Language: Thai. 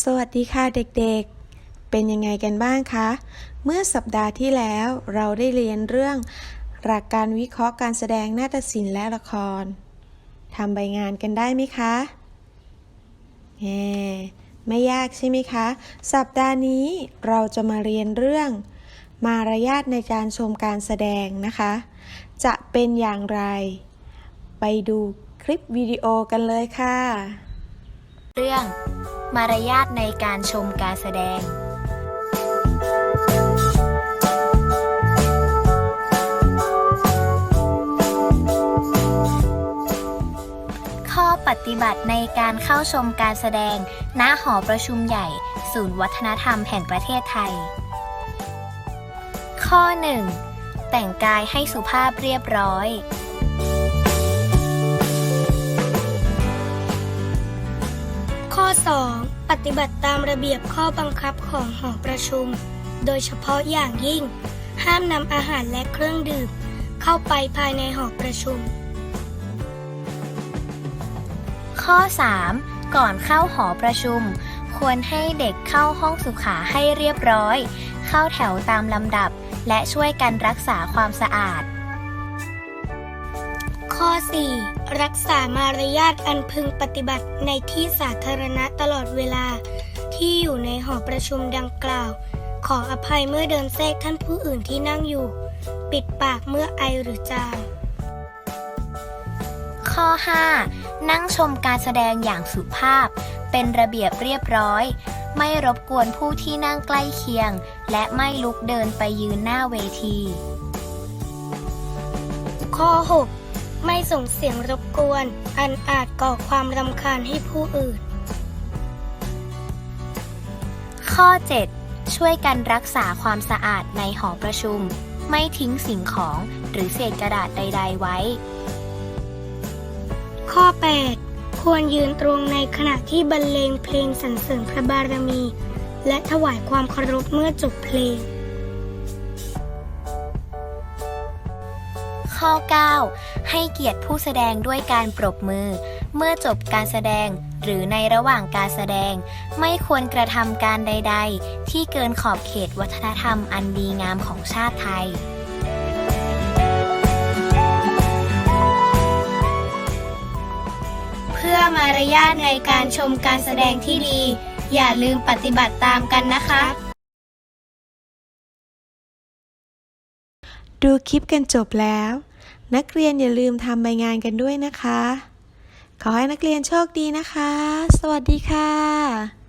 สวัสดีค่ะเด็กๆ เป็นยังไงกันบ้างคะ เมื่อสัปดาห์ที่แล้วเราได้เรียนเรื่อง หลักการวิเคราะห์การแสดงนาฏศิลป์และละคร ทำใบงานกันได้ไหมคะแหมไม่ยากใช่ไหมคะ สัปดาห์นี้เราจะมาเรียนเรื่อง มารยาทในการชมการแสดงนะคะ จะเป็นอย่างไร ไปดูคลิปวิดีโอกันเลยค่ะ เรื่อง มารยาทในการชมการแสดง ข้อปฏิบัติในการเข้าชมการแสดง ณ หอประชุมใหญ่ ศูนย์วัฒนธรรมแห่งประเทศไทย ข้อ 1. แต่งกายให้สุภาพเรียบร้อย ปฏิบัติตามระเบียบข้อบังคับของหอประชุม โดยเฉพาะอย่างยิ่ง ห้ามนำอาหารและเครื่องดื่ม เข้าไปภายในหอประชุม ข้อ 3. ก่อนเข้าหอประชุม ควรให้เด็กเข้าห้องสุขาให้เรียบร้อย เข้าแถวตามลำดับ และช่วยกันรักษาความสะอาด ข้อ 4. รักษามารยาทอันพึงปฏิบัติในที่สาธารณะตลอดเวลา ที่อยู่ในหอประชุมดังกล่าว ขออภัยเมื่อเดินแทรกท่านผู้อื่นที่นั่งอยู่ ปิดปากเมื่อไอหรือจามข้อ 5. นั่งชมการแสดงอย่างสุภาพ เป็นระเบียบเรียบร้อย ไม่รบกวนผู้ที่นั่งใกล้เคียง และไม่ลุกเดินไปยืนหน้าเวที ข้อ 6. ไม่ส่งเสียงรบกวน อันอาจก่อความรำคาญให้ผู้อื่น ข้อ 7. ช่วยกันรักษาความสะอาดในหอประชุม ไม่ทิ้งสิ่งของหรือเศษกระดาษใด ๆ ไว้ ข้อ 8 ควรยืนตรงในขณะที่บรรเลงเพลงสรรเสริญพระบารมี และถวายความเคารพเมื่อจบเพลง ข้อ 9 ให้เกียรติผู้แสดงด้วยการปรบมือ เมื่อจบการแสดงหรือในระหว่างการแสดง ไม่ควรกระทำการใด ๆ ที่เกินขอบเขตวัฒนธรรมอันดีงามของชาติไทย เพื่อมารยาทในการชมการแสดงที่ดี อย่าลืมปฏิบัติตามกันนะคะ ดูคลิปกันจบแล้ว นักเรียนอย่าลืมทำใบงานกันด้วยนะคะ ขอให้นักเรียนโชคดีนะคะ สวัสดีค่ะ